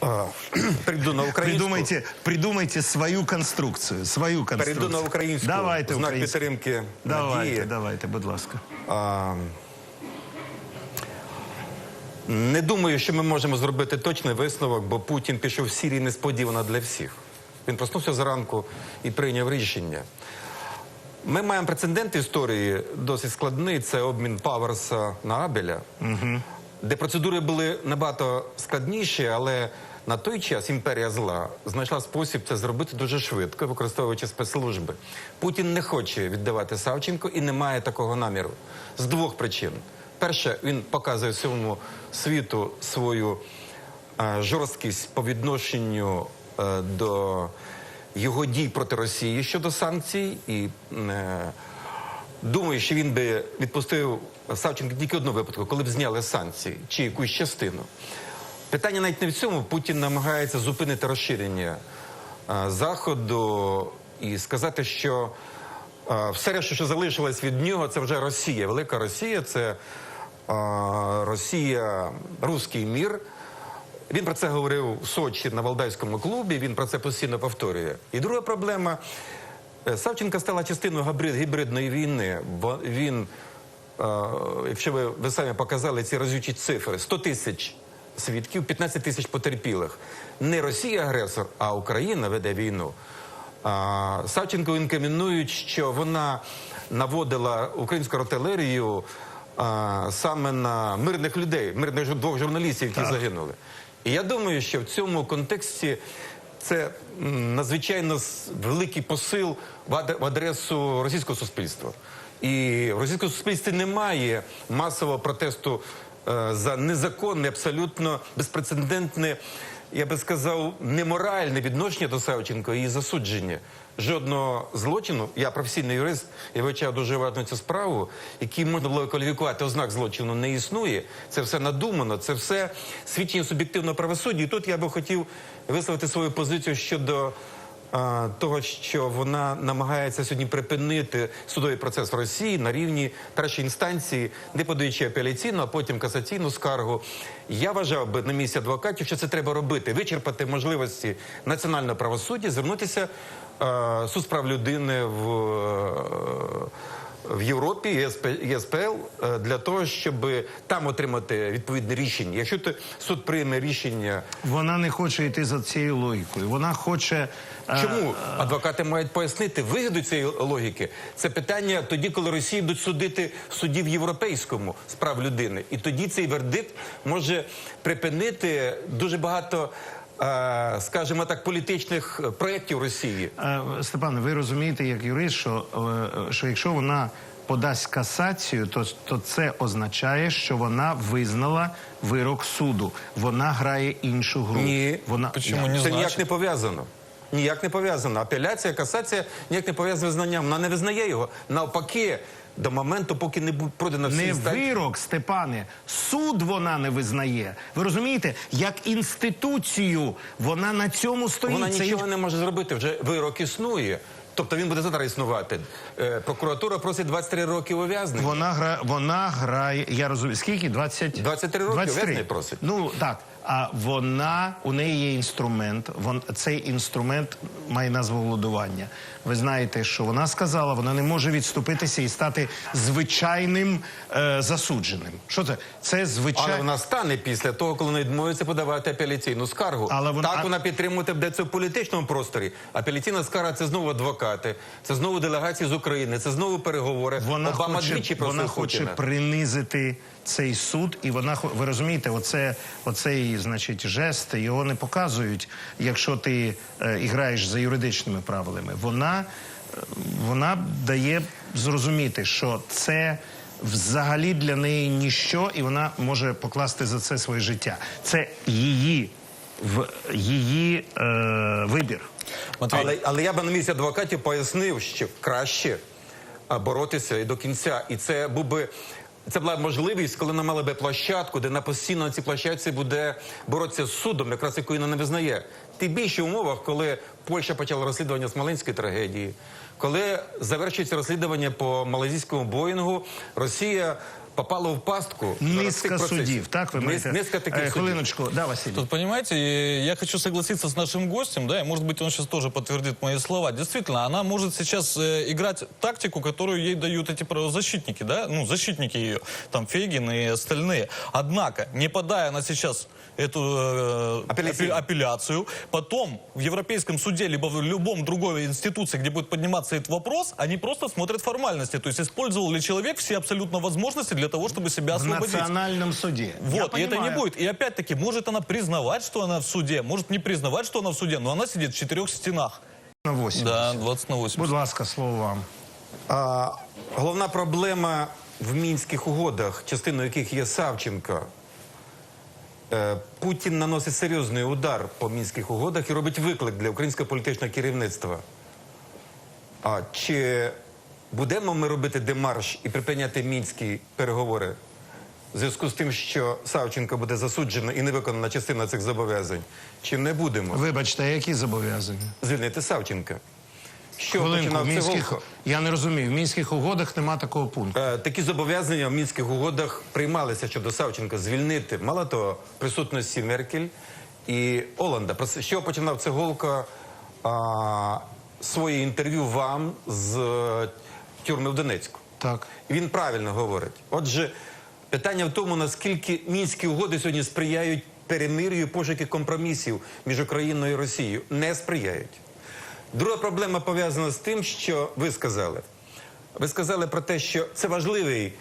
А, Перейду на українську. Придумайте, придумайте свою конструкцію. Свою конструкцію. Перейду на українську. Давайте знак українську. підтримки Давайте, надії. давайте, будь ласка. А, не думаю, що ми можемо зробити точний висновок, бо Путін пішов в Сірії несподівано для всіх. Він проснувся зранку і прийняв рішення. Ми маємо прецедент історії досить складний. Це обмін Паверса на Абеля, де процедури були набагато складніші, але на той час імперія зла знайшла спосіб це зробити дуже швидко, використовуючи спецслужби. Путін не хоче віддавати Савченко і не має такого наміру з двох причин. Перше, він показує всьому світу свою е, жорсткість по відношенню е, до його дій проти Росії щодо санкцій, і е, думаю, що він би відпустив Савченка тільки одного випадку, коли б зняли санкції чи якусь частину. Питання навіть не в цьому. Путін намагається зупинити розширення е, заходу і сказати, що е, все що залишилось від нього, це вже Росія. Велика Росія, це е, Росія, руський мір. Він про це говорив в Сочі на Валдайському клубі. Він про це постійно повторює. І друга проблема. Савченко стала частиною гібридної війни. Бо він, якщо ви, ви самі показали ці разючі цифри, 100 тисяч свідків, 15 тисяч потерпілих. Не Росія агресор, а Україна веде війну. А, Савченко інкримінують, що вона наводила українську артилерію а, саме на мирних людей, мирних двох журналістів, які загинули. І я думаю, що в цьому контексті це надзвичайно великий посил в адресу російського суспільства. І в російському суспільстві немає масового протесту е, за незаконне, абсолютно безпрецедентне, я би сказав, неморальне відношення до Савченко і засудження. Жодного злочину, я професійний юрист, я вивчав дуже уважно цю справу, який можна було кваліфікувати ознак злочину, не існує. Це все надумано, це все свідчення суб'єктивного правосуддя. І тут я би хотів висловити свою позицію щодо того, що вона намагається сьогодні припинити судовий процес в Росії на рівні першої інстанції, не подаючи апеляційну, а потім касаційну скаргу. Я вважав би на місці адвокатів, що це треба робити, вичерпати можливості національного правосуддя, звернутися е, суд справ людини в. В Європі ЄСП, ЄСПЛ е, для того, щоб там отримати відповідне рішення. Якщо ти суд прийме рішення Вона не хоче йти за цією логікою. Вона хоче. е, Чому адвокати мають пояснити вигоду цієї логіки? Це питання тоді, коли Росію будуть судити в суді в європейському з прав людини, і тоді цей вердикт може припинити дуже багато, скажімо так, політичних е, проєктів Росії. Е, Степане, ви розумієте, як юрист, що, е, що якщо вона подасть касацію, то, то це означає, що вона визнала вирок суду. Вона грає іншу гру. Ні. Вона Почему не Це ніяк не пов'язано. Ніяк не пов'язано. Апеляція, касація ніяк не пов'язана з визнанням. Вона не визнає його. Навпаки, до моменту, поки не буде пройдена всі Не інстанції. вирок, Степане, суд вона не визнає. Ви розумієте, як інституцію вона на цьому стоїть. Вона Це нічого не може зробити. Вже вирок існує. Тобто він буде зараз існувати. Е, прокуратура просить 23 роки ув'язнення. Вона гра, вона грає. Я розумію, скільки? 20... 23 роки ув'язнення просить. Ну так. А вона у неї є інструмент. Вон цей інструмент має назву голодування. Ви знаєте, що вона сказала, вона не може відступитися і стати звичайним е, засудженим. Що це? Це Але вона стане після того, коли вона відмовиться подавати апеляційну скаргу. Але вона- Так вона це в політичному просторі. Апеляційна скарга це знову адвокати, це знову делегації з України, це знову переговори. Вона Обама хоче, вона хоче принизити цей суд, і вона ви розумієте, оце оцей, значить, жест його не показують, якщо ти е, і граєш за юридичними правилами. Вона, е, вона дає зрозуміти, що це. Взагалі для неї ніщо, і вона може покласти за це своє життя. Це її в її е, вибір. Але, але я би на місці адвокатів пояснив, що краще боротися і до кінця. І це був би. Це була можливість, коли вона мали би площадку, де на постійно на цій площадці буде боротися з судом, якраз вона не визнає. Тим більше в умовах, коли Польща почала розслідування Смоленської трагедії, коли завершується розслідування по малазійському Боїнгу, Росія попало в пастку. Низка зараз цих процесів. судів, так ви Низ- маєте? Низка таких Е, судів. Хвилиночку, да, Василій. Тут, понимаете, э, я хочу согласиться с нашим гостем, да, и, может быть, он сейчас тоже подтвердит мои слова. Действительно, она может сейчас э, играть тактику, которую ей дают эти правозащитники, да, ну, защитники ее, там, Фейгин и остальные. Однако, не подая она сейчас эту э, Апелляцию. апелля- апелляцию, потом в Европейском суде, либо в любом другой институции, где будет подниматься этот вопрос, они просто смотрят формальности, то есть использовал ли человек все абсолютно возможности для того, чтобы себя В освободить. национальном суде. Я Вот, и это не понимаю. будет. И опять-таки, может она признавать, что она в суде, может не признавать, что она в суде, но она сидит в четырех стенах. На 80. Да, 20 на 80. Будь ласка, слово вам. А, головна проблема в мінських угодах, частиною яких є Савченко. Е, Путін наносить серйозний удар по мінських угодах і робить виклик для українського політичного керівництва. А чи будемо ми робити демарш і припиняти мінські переговори в зв'язку з тим, що Савченко буде засуджено і не виконана частина цих зобов'язань? Чи не будемо Вибачте, а які зобов'язання? звільнити Савченка? Що Хвилинку, в починав мінських... Я не розумію, в мінських угодах нема такого пункту. Е, Такі зобов'язання в мінських угодах приймалися щодо Савченка звільнити. Мало того, присутності Меркель і Оланда. Про Що починав Цеголко а, своє інтерв'ю вам з тюрми в Донецьку. Так. І Він правильно говорить. Отже, питання в тому, наскільки мінські угоди сьогодні сприяють перемир'ю і пошуки компромісів між Україною і Росією. Не сприяють. Друга проблема пов'язана з тим, що ви сказали. Ви сказали про те, що це важливий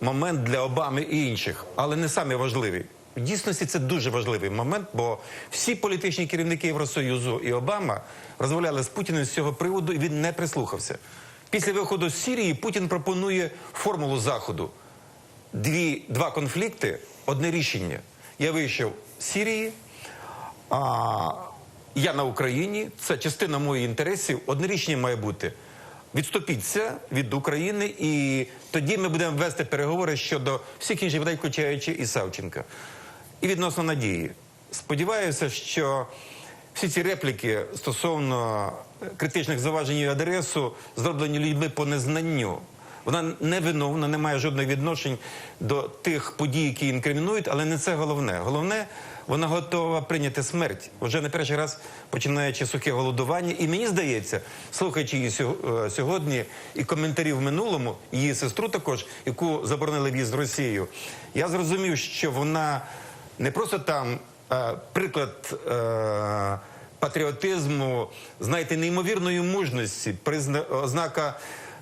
момент для Обами і інших, але не самий важливий. В дійсності це дуже важливий момент, бо всі політичні керівники Євросоюзу і Обама розмовляли з Путіним з цього приводу, і він не прислухався. Після виходу з Сірії Путін пропонує формулу Заходу: дві, два конфлікти, одне рішення. Я вийшов з Сірії, а я на Україні, це частина моїх інтересів. Одне рішення має бути. Відступіться від України, і тоді ми будемо вести переговори щодо всіх інших людей, включаючи і Савченка. І відносно надії. Сподіваюся, що всі ці репліки стосовно е, критичних заважень і адресу зроблені людьми по незнанню. Вона не виновна, не має жодних відношень до тих подій, які інкримінують, але не це головне. Головне, вона готова прийняти смерть вже не перший раз починаючи сухе голодування. І мені здається, слухаючи її е, сьогодні і коментарів в минулому, її сестру також, яку заборонили в'їзд в Росію, я зрозумів, що вона не просто там приклад. Е, Патріотизму, знаєте, неймовірної мужності, ознака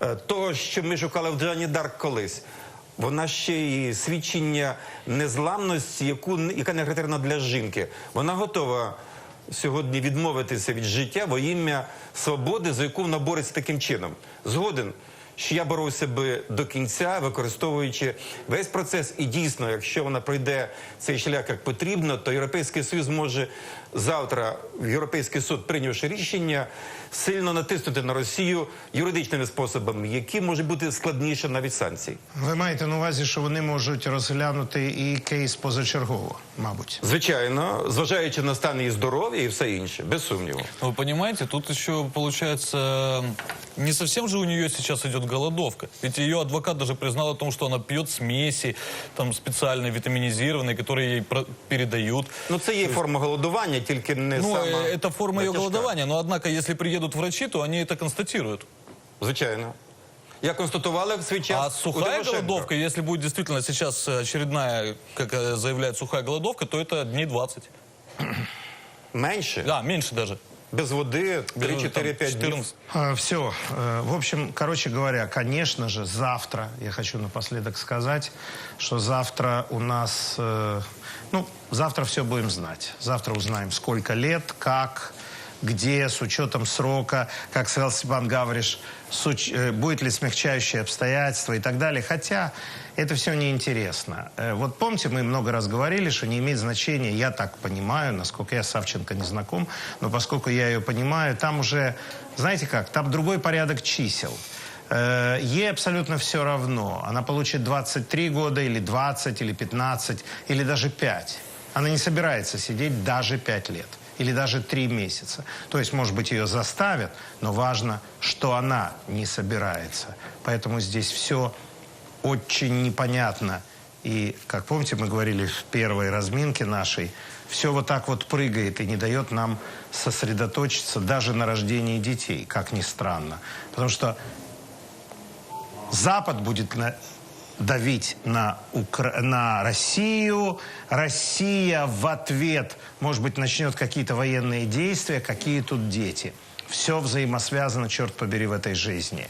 е, того, що ми шукали в Джані Дарк колись. Вона ще і свідчення незламності, яку яка не характерна для жінки. Вона готова сьогодні відмовитися від життя во ім'я свободи, за яку вона бореться таким чином. Згоден, що я боровся би до кінця, використовуючи весь процес. І дійсно, якщо вона пройде цей шлях як потрібно, то Європейський Союз може завтра в Європейський суд, прийнявши рішення, сильно натиснути на Росію юридичними способами, які можуть бути складніше навіть санкцій. Ви маєте на увазі, що вони можуть розглянути і кейс позачергово, мабуть. Звичайно, зважаючи на стан її здоров'я і все інше, без сумніву. Вы понимаете, тут еще получается не совсем же у нее сейчас идет голодовка. Ведь ее адвокат даже признал о том, что она пьет смеси, там специальные витаминизированные, которые ей про- передают. Ну це є форма голодування, тільки не Ну, сама э, это форма ее тяжка. голодования, но однако, если приедут врачи, то они это констатируют. Звичайно. Я констатували в свій час. А у сухая Тимошенко. голодовка, если будет действительно сейчас э, очередная, как э, заявляет сухая голодовка, то это дней 20. менше, Да, меньше даже. без воды 3, 4, 5 днів. 14. все. В общем, короче говоря, конечно же, завтра, я хочу напоследок сказать, что завтра у нас, э, ну, завтра все будем знать. Завтра узнаем, сколько лет, как, где, с учетом срока, как сказал Степан Гавриш, уч- э, будет ли смягчающие обстоятельства и так далее. Хотя это все неинтересно. Э, Вот помните, мы много раз говорили, что не имеет значения, я так понимаю, насколько я Савченко не знаком, но поскольку я ее понимаю, там уже, знаете как, там другой порядок чисел. Э, Ей абсолютно все равно. Она получит 23 года или 20, или 15, или даже 5. Она не собирается сидеть даже 5 лет или даже 3 месяца. То есть, может быть, ее заставят, но важно, что она не собирается. Поэтому здесь все очень непонятно. И, как помните, мы говорили в первой разминке нашей, все вот так вот прыгает и не дает нам сосредоточиться даже на рождении детей, как ни странно. Потому что Запад будет давить на, Укра- на Россию. Россия в ответ, может быть, начнет какие-то военные действия. Какие тут дети? Все взаимосвязано, черт побери, в этой жизни.